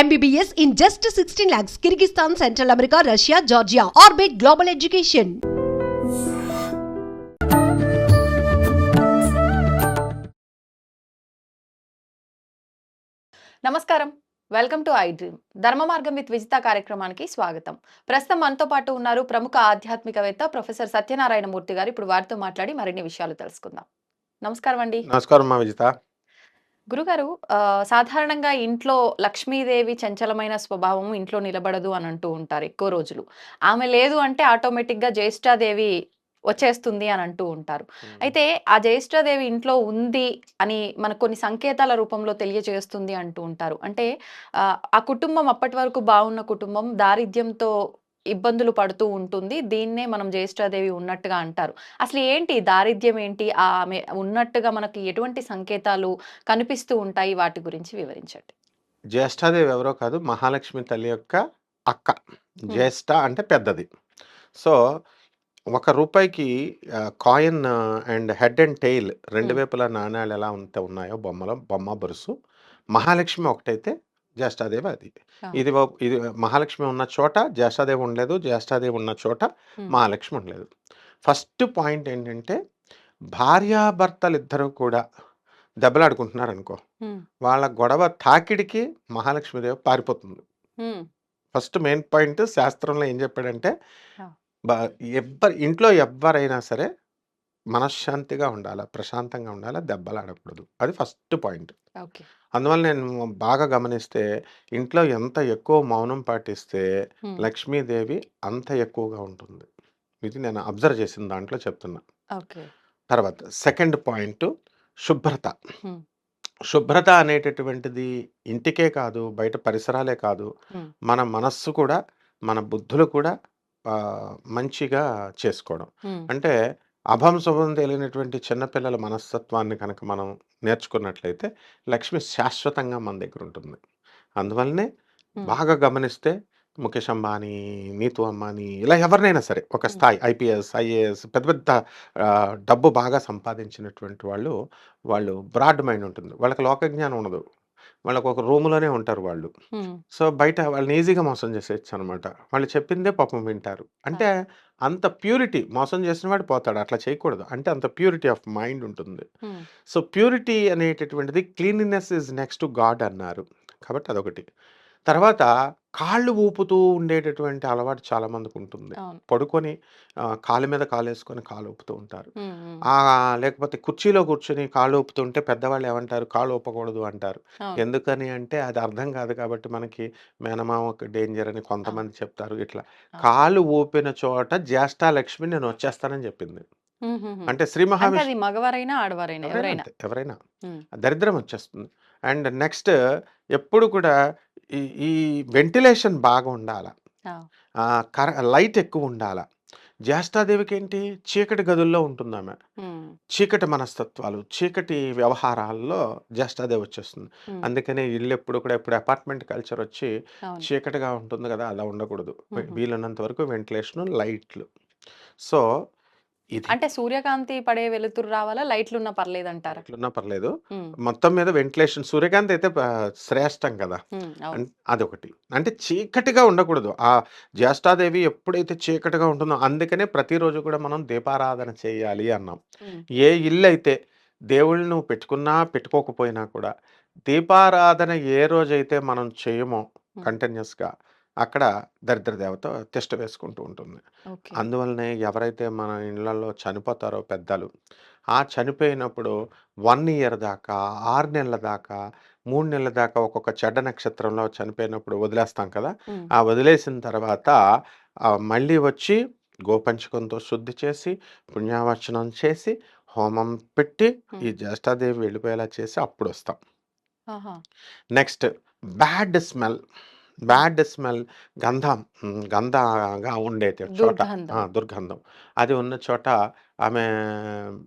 MBBS in just 16 lakhs. Kyrgyzstan, Central America, Russia, Georgia. Orbit Global Education. నమస్కారం. Welcome to I dream Dharma Margam with Vijitha కార్యక్రమానికి స్వాగతం. ప్రస్తుతం మనతో పాటు ఉన్నారు ప్రముఖ ఆధ్యాత్మికవేత్త ప్రొఫెసర్ సత్యనారాయణ మూర్తి గారు. ఇప్పుడు వారితో మాట్లాడి మరిన్ని విషయాలు తెలుసుకుందాం. నమస్కారం అండి. నమస్కారం మా విజిత. గురుగారు సాధారణంగా ఇంట్లో లక్ష్మీదేవి చంచలమైన స్వభావం ఇంట్లో నిలబడదు అని అంటూ ఉంటారు ఎక్కువ రోజులు. ఆమె లేదు అంటే ఆటోమేటిక్గా జ్యేష్ఠాదేవి వచ్చేస్తుంది అని అంటూ ఉంటారు. అయితే ఆ జ్యేష్ఠాదేవి ఇంట్లో ఉంది అని మనకు కొన్ని సంకేతాల రూపంలో తెలియజేస్తుంది అంటూ ఉంటారు. అంటే ఆ, ఆ కుటుంబం అప్పటి వరకు బాగున్న కుటుంబం దారిద్ర్యంతో ఇబ్బందులు పడుతూ ఉంటుంది. దీన్నే మనం జ్యేష్ఠాదేవి ఉన్నట్టుగా అంటారు. అసలు ఏంటి? దారిద్ర్యం ఏంటి? ఆమె ఉన్నట్టుగా మనకి ఎటువంటి సంకేతాలు కనిపిస్తూ ఉంటాయి? వాటి గురించి వివరించండి. జ్యేష్ఠాదేవి ఎవరో కాదు మహాలక్ష్మి తల్లి యొక్క అక్క. జ్యేష్ఠ అంటే పెద్దది. సో ఒక రూపాయికి coin and head and tail రెండు. వైపులా నాణ్యాలు ఎలా ఉంటే ఉన్నాయో బొమ్మలో బొమ్మ బొరుసు. మహాలక్ష్మి ఒకటైతే జ్యేష్ఠాదేవి అది. ఇది ఓ- ఇది మహాలక్ష్మి ఉన్న చోట జ్యేష్ఠాదేవి ఉండలేదు జ్యేష్ఠాదేవి ఉన్న చోట. మహాలక్ష్మి ఉండలేదు ఫస్ట్ పాయింట్ ఏంటంటే భార్యాభర్తలు ఇద్దరు కూడా దెబ్బలాడుకుంటున్నారు అనుకో. వాళ్ళ గొడవ తాకిడికి మహాలక్ష్మీదేవి పారిపోతుంది. ఫస్ట్ మెయిన్ పాయింట్ శాస్త్రంలో ఏం చెప్పాడంటే ఆ. బ- ఎవ్వరు ఇంట్లో ఎవ్వరైనా సరే మనశ్శాంతిగా ఉండాలి ప్రశాంతంగా ఉండాలి దెబ్బలాడకూడదు. అది ఫస్ట్ పాయింట్. ఓకే. అందువల్ల నేను బాగా గమనిస్తే ఇంట్లో ఎంత ఎక్కువ మౌనం పాటిస్తే. లక్ష్మీదేవి అంత ఎక్కువగా ఉంటుంది. ఇది నేను అబ్జర్వ్ చేసిన దాంట్లో చెప్తున్నా. ఓకే. తర్వాత సెకండ్ పాయింట్ శుభ్రత. శుభ్రత అనేటటువంటిది ఇంటికే కాదు బయట పరిసరాలే కాదు. మన మనస్సు కూడా మన బుద్ధులు కూడా మంచిగా చేసుకోవడం. అంటే అభం శుభం తెలియనటువంటి చిన్నపిల్లల మనస్తత్వాన్ని కనుక మనం నేర్చుకున్నట్లయితే లక్ష్మి శాశ్వతంగా మన దగ్గర ఉంటుంది. అందువల్లనే. బాగా గమనిస్తే ముఖేష్ అంబానీ నీతు అంబానీ ఇలా ఎవరినైనా సరే ఒక. స్థాయి ఐపీఎస్ ఐఏఎస్ పెద్ద పెద్ద డబ్బు బాగా సంపాదించినటువంటి వాళ్ళు వాళ్ళు బ్రాడ్ మైండ్ ఉంటుంది. వాళ్ళకి లోక జ్ఞానం ఉండదు. వాళ్ళకి ఒక రూమ్లోనే ఉంటారు వాళ్ళు. సో బయట వాళ్ళని ఈజీగా మోసం చేసేయచ్చు అనమాట వాళ్ళు చెప్పిందే పాపం వింటారు. అంటే అంత ప్యూరిటీ మోసం చేసిన వాడు పోతాడు. అట్లా చేయకూడదు. అంటే అంత ప్యూరిటీ ఆఫ్ మైండ్ ఉంటుంది. సో ప్యూరిటీ అనేటటువంటిది cleanliness is next to God అన్నారు. కాబట్టి అదొకటి. తర్వాత కాళ్ళు ఊపుతూ ఉండేటటువంటి అలవాటు చాలా మందికి ఉంటుంది. పడుకొని కాలు మీద కాలు వేసుకొని కాలు ఊపుతూ ఉంటారు. ఆ, లేకపోతే కుర్చీలో కూర్చొని కాళ్ళు ఊపుతుంటే పెద్దవాళ్ళు ఏమంటారు? కాళ్ళు ఊపకూడదు అంటారు. ఎందుకని అంటే అది అర్థం కాదు కాబట్టి మనకి మేనమామకు డేంజర్ అని కొంతమంది చెప్తారు ఇట్లా. కాలు ఊపిన చోట జ్యేష్ఠాలక్ష్మి నేను వచ్చేస్తానని చెప్పింది. అంటే శ్రీ మహావిష్ణు మగవారైనా ఆడవారైనా ఎవరైనా. దరిద్రం వచ్చేస్తుంది. అండ్ నెక్స్ట్ ఎప్పుడు కూడా ఈ ఈ వెంటిలేషన్ బాగా ఉండాల కర లైట్ ఎక్కువ ఉండాల జ్యేష్ఠాదేవికి ఏంటి చీకటి గదుల్లో ఉంటుంది ఆమె. చీకటి మనస్తత్వాలు చీకటి వ్యవహారాల్లో జ్యేష్ఠాదేవి వచ్చేస్తుంది. అందుకనే ఇల్లు ఎప్పుడు కూడా ఇప్పుడు అపార్ట్మెంట్ కల్చర్ వచ్చి చీకటిగా ఉంటుంది కదా అలా ఉండకూడదు. వీలున్నంత వరకు వెంటిలేషన్ లైట్లు. సో అంటే సూర్యకాంతి పడే వెలుతురు రావాలా? లైట్లు ఉన్నా పర్లేదు. అంటారా ఎట్లున్నా పర్లేదు మొత్తం మీద వెంటిలేషన్ సూర్యకాంతి అయితే శ్రేష్టం కదా. అదొకటి. అంటే చీకటిగా ఉండకూడదు. ఆ జ్యేష్ఠాదేవి ఎప్పుడైతే చీకటిగా ఉంటుందో అందుకనే ప్రతిరోజు కూడా మనం దీపారాధన చేయాలి అన్నాం. ఏ ఇల్లు అయితే దేవుళ్ళు నువ్వు పెట్టుకున్నా పెట్టుకోకపోయినా కూడా దీపారాధన ఏ రోజైతే మనం చేయమో. కంటిన్యూస్గా అక్కడ దరిద్ర దేవత తిష్ట వేసుకుంటూ ఉంటుంది ఓకే అందువల్లనే ఎవరైతే మన ఇళ్ళల్లో చనిపోతారో పెద్దలు ఆ చనిపోయినప్పుడు వన్ ఇయర్ దాకా ఆరు నెలల దాకా మూడు నెలల దాకా ఒక్కొక్క చెడ్డ నక్షత్రంలో చనిపోయినప్పుడు వదిలేస్తాం కదా ఉమ్. ఆ వదిలేసిన తర్వాత ఆ, మళ్ళీ వచ్చి గోపంచకంతో శుద్ధి చేసి పుణ్యావచనం చేసి హోమం పెట్టి ఈ. జ్యేష్ఠాదేవి వెళ్ళిపోయేలా చేసి అప్పుడు వస్తాం ఆహా. Next bad smell bad smell గంధం ఉమ్, గంధగా ఉండే చోట. దుర్గంధం. ఆ, దుర్గంధం. అది ఉన్న చోట ఆమె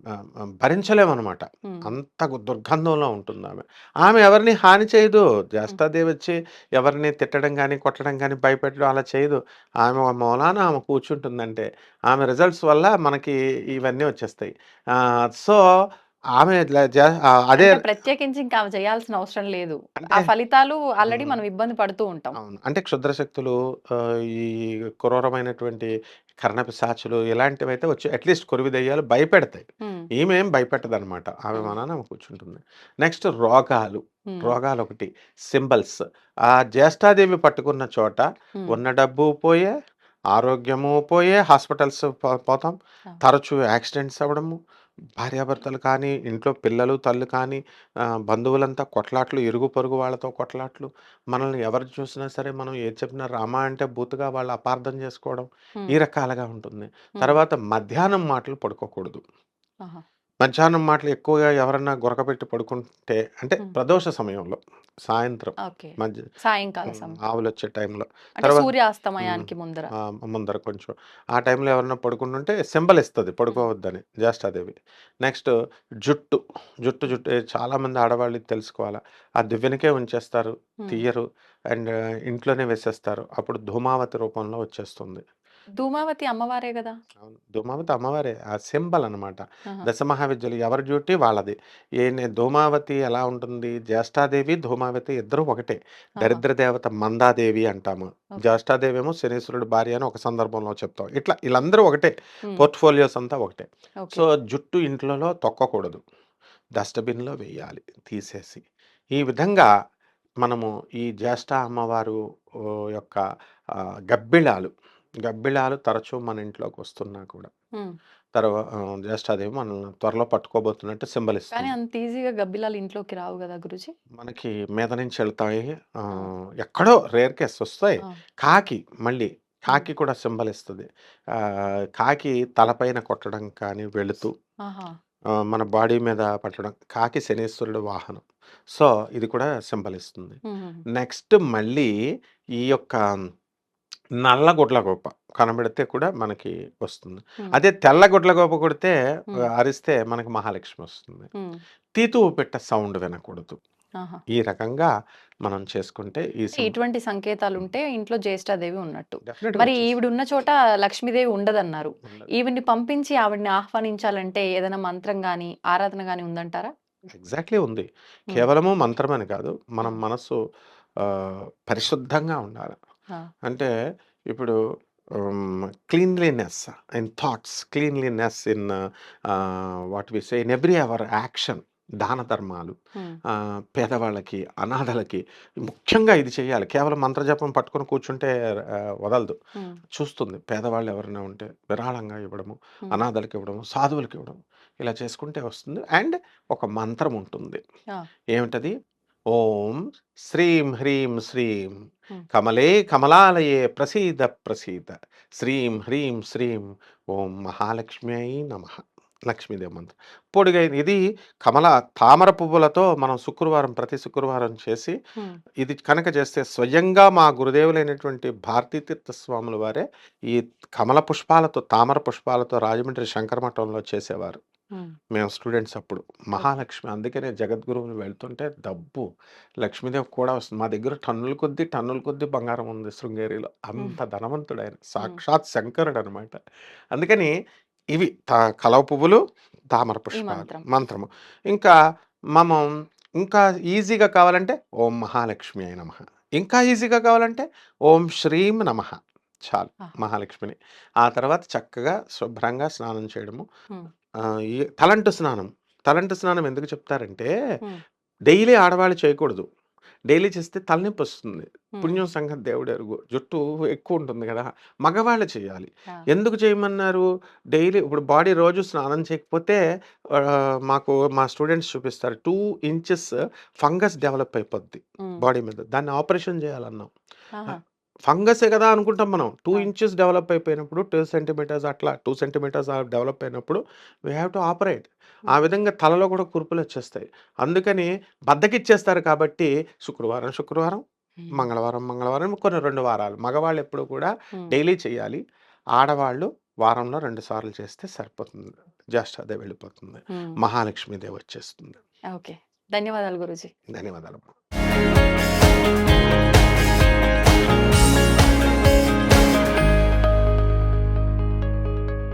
ఆ, ఆ, భరించలేమన్నమాట. ఉమ్. అంత గు- దుర్గంధంలో ఉంటుంది ఆమె ఆమె ఎవరిని హాని చేయదు. జ్యేష్ఠాదేవి వచ్చి ఎవరిని తిట్టడం కానీ కొట్టడం కానీ భయపెట్టడం అలా చేయదు. ఆమె మూలాన ఆమె కూర్చుంటుందంటే ఆమె రిజల్ట్స్ వల్ల మనకి ఇవన్నీ వచ్చేస్తాయి. సో ఆమె అదే ప్రత్యేకించి ఇంకా ఆమె చేయాల్సిన అవసరం లేదు. ఆ ఫలితాలు ఆల్రెడీ మనం ఇబ్బంది పడుతూ ఉంటాం. అవును. అంటే క్షుద్ర శక్తులు ఈ క్రూరమైనటువంటి కర్ణపిశాచులు ఇలాంటివి అయితే వచ్చి అట్లీస్ట్ కొరివి దెయ్యాలు భయపెడతాయి. ఈమె ఏం భయపెట్టదు అనమాట ఆమె మనాన కూర్చుంటుంది. నెక్స్ట్ రోగాలు. రోగాలు ఒకటి సింబల్స్. ఆ జ్యేష్ఠాదేవి పట్టుకున్న చోట ఉన్న డబ్బు పోయే ఆరోగ్యము పోయే హాస్పిటల్స్ పో- పోతాం. తరచూ యాక్సిడెంట్స్ అవ్వడము భార్యాభర్తలు కానీ ఇంట్లో పిల్లలు తల్లు కానీ బంధువులంతా కొట్లాట్లు ఇరుగు పొరుగు వాళ్ళతో కొట్లాట్లు. మనల్ని ఎవరు చూసినా సరే మనం ఏది చెప్పినా రామా అంటే బూతుగా వాళ్ళు అపార్థం చేసుకోవడం ఈ రకాలుగా ఉంటుంది. తర్వాత మధ్యాహ్నం మాటలు పడుకోకూడదు. ఆహా, మధ్యాహ్నం మాటలు ఎక్కువగా ఎవరన్నా గురకపెట్టి పడుకుంటే అంటే ఉమ్, ప్రదోష సమయంలో సాయంత్రం ఓకే. మధ్య సాయంకాల ఉమ్, సమయం. ఆవులు వచ్చే టైంలో. అంటే తర్వాత ఉమ్, సూర్యాస్తమయానికి ముందర. ఆ, ముందర కొంచెం. ఆ టైంలో ఎవరన్నా పడుకుంటుంటే సింబల్ ఇస్తుంది పడుకోవద్దని జ్యేష్ఠాదేవి. నెక్స్ట్ జుట్టు జుట్టు జుట్టు ఏ చాలామంది ఆడవాళ్ళు ఇది తెలుసుకోవాలా. ఆ దివ్వెనకే ఉంచేస్తారు ఉమ్. తీయరు అండ్ ఇంట్లోనే వేసేస్తారు. అప్పుడు ధూమావతి రూపంలో వచ్చేస్తుంది. ధూమావతి అమ్మవారే కదా అవును. ధూమావతి అమ్మవారే. ఆ సింబల్ అనమాట ఆహా, దశ మహావిద్యలు ఎవరి డ్యూటీ వాళ్ళది. ఏ నే- ధూమావతి ఎలా ఉంటుంది? జ్యేష్ఠాదేవి ధూమావతి ఇద్దరు ఒకటే. ఆహా, దరిద్ర దేవత మందాదేవి అంటాము. ఓకే. జ్యేష్ఠాదేవి ఏమో శనీశ్వరుడు భార్య అని ఒక సందర్భంలో చెప్తాం. ఇట్లా వీళ్ళందరూ ఒకటే. ఉమ్, పోర్ట్ఫోలియోస్ అంతా ఒకటే. ఓకే. సో జుట్టు ఇంట్లలో తొక్కకూడదు. డస్ట్బిన్లో వేయాలి. తీసేసి. ఈ విధంగా మనము ఈ జ్యేష్ఠ అమ్మవారు ఓ, యొక్క ఆ, గబ్బిళాలు గబ్బిళాలు తరచూ మన ఇంట్లోకి వస్తున్నా కూడా. తర్వాత జ్యేష్ఠాదేవి మనల్ని త్వరలో పట్టుకోబోతున్నట్టు సింబల్ కానీ ఇస్తుంది. అంత ఈజీగా గబ్బిలాలు ఇంట్లోకి రావు కదా గురుజీ? మనకి మీద నుంచి వెళ్తాయి ఎక్కడో రేర్ కేస్ వస్తాయి. కాకి మళ్ళీ కాకి కూడా సింబల్ ఇస్తుంది. కాకి తలపైన కొట్టడం కానీ వెళుతూ మన బాడీ మీద పట్టడం. కాకి శనీశ్వరుడు వాహనం. సో ఇది కూడా సింబల్ ఇస్తుంది. నెక్స్ట్ మళ్ళీ ఈ యొక్క నల్ల గుడ్ల గొప్ప కనబడితే కూడా మనకి వస్తుంది. అదే తెల్ల గుడ్ల గొప్ప కొడితే అరిస్తే మనకి మహాలక్ష్మి వస్తుంది. తీతువు పెట్ట సౌండ్ వినకూడదు. ఈ రకంగా మనం చేసుకుంటే ఇటువంటి సంకేతాలు ఉంటే ఇంట్లో జ్యేష్ఠాదేవి ఉన్నట్టు. మరి ఈవిడ ఉన్న చోట లక్ష్మీదేవి ఉండదన్నారు. ఉండదు. ఈవిడ్ని పంపించి ఆవిడ్ని ఆహ్వానించాలంటే ఏదైనా మంత్రం గాని ఆరాధన గాని ఉందంటారా? ఎగ్జాక్ట్లీ ఉంది. కేవలము మంత్రమని కాదు. మనం ఆ, పరిశుద్ధంగా ఉండాలి. అంటే ఇప్పుడు cleanliness in thoughts cleanliness in what we say in every our action దాన ధర్మాలు పేదవాళ్ళకి అనాథలకి ముఖ్యంగా ఇది చేయాలి. కేవలం మంత్రజపం పట్టుకొని కూర్చుంటే వదలదు. చూస్తుంది. పేదవాళ్ళు ఎవరైనా ఉంటే విరాళంగా ఇవ్వడము అనాథలకి ఇవ్వడము సాధువులకి ఇవ్వడం ఇలా చేసుకుంటే వస్తుంది. అండ్ ఒక మంత్రం ఉంటుంది. ఏమిటది? ఓం శ్రీం హ్రీం శ్రీం కమలే కమలాలయే ప్రసీద ప్రసీద. శ్రీం హ్రీం శ్రీం ఓం మహాలక్ష్మ్యై నమ. లక్ష్మీదేవి మంత్రం. పొడిగైన ఇది కమల తామర పువ్వులతో మనం శుక్రవారం ప్రతి శుక్రవారం చేసి ఇది కనుక చేస్తే స్వయంగా మా గురుదేవులైనటువంటి భారతీతీర్థ స్వాముల వారే ఈ కమల పుష్పాలతో తామర పుష్పాలతో రాజమండ్రి శంకర మఠంలో చేసేవారు. మేము స్టూడెంట్స్ అప్పుడు. ఓకే మహాలక్ష్మి అందుకనే జగద్గురువులు వెళ్తుంటే డబ్బు లక్ష్మీదేవి కూడా వస్తుంది. మా దగ్గర టన్నుల కొద్దీ టన్నుల కొద్దీ బంగారం ఉంది శృంగేరిలో. అంత ధనవంతుడు ఆయన. సాక్షాత్ శంకరుడు అనమాట అందుకని ఇవి తా కలవ పువ్వులు తామర ఈ పుష్పాలు మంత్రం. మంత్రము. ఇంకా మనం ఇంకా ఈజీగా కావాలంటే ఓం మహాలక్ష్మి అయి నమ. ఇంకా ఈజీగా కావాలంటే ఓం శ్రీం నమ. చాలు ఆహా, మహాలక్ష్మిని. ఆ తర్వాత చక్కగా శుభ్రంగా స్నానం చేయడము. తలంటు స్నానం. తలంటు స్నానం ఎందుకు చెప్తారంటే డైలీ ఆడవాళ్ళు చేయకూడదు. డైలీ చేస్తే తలనొప్పి వస్తుంది పుణ్యం సంగతి దేవుడు ఎరుగు జుట్టు ఎక్కువ ఉంటుంది కదా మగవాళ్ళు చేయాలి. ఎందుకు చేయమన్నారు? డైలీ ఇప్పుడు బాడీ రోజు స్నానం చేయకపోతే మాకు మా స్టూడెంట్స్ చూపిస్తారు. టూ ఇంచెస్ ఫంగస్ డెవలప్ అయిపోద్ది బాడీ మీద. దాన్ని ఆపరేషన్ చేయాలన్నాం. ఫంగసే కదా అనుకుంటాం మనం. టూ ఇంచెస్ డెవలప్ అయిపోయినప్పుడు టూ సెంటీమీటర్స్ అట్లా టూ సెంటీమీటర్స్ డెవలప్ అయినప్పుడు వీ హ్యావ్ టు ఆపరేట్. ఆ విధంగా తలలో కూడా కురుపులు వచ్చేస్తాయి. అందుకని బద్దకిచ్చేస్తారు కాబట్టి శుక్రవారం శుక్రవారం మంగళవారం మంగళవారం కొన్ని రెండు వారాలు. మగవాళ్ళు ఎప్పుడు కూడా డైలీ చేయాలి. ఆడవాళ్ళు వారంలో రెండు సార్లు చేస్తే సరిపోతుంది. జ్యేష్ఠాదేవి వెళ్ళిపోతుంది. మహాలక్ష్మీదేవి వచ్చేస్తుంది. ఓకే. ధన్యవాదాలు గురుజీ. ధన్యవాదాలు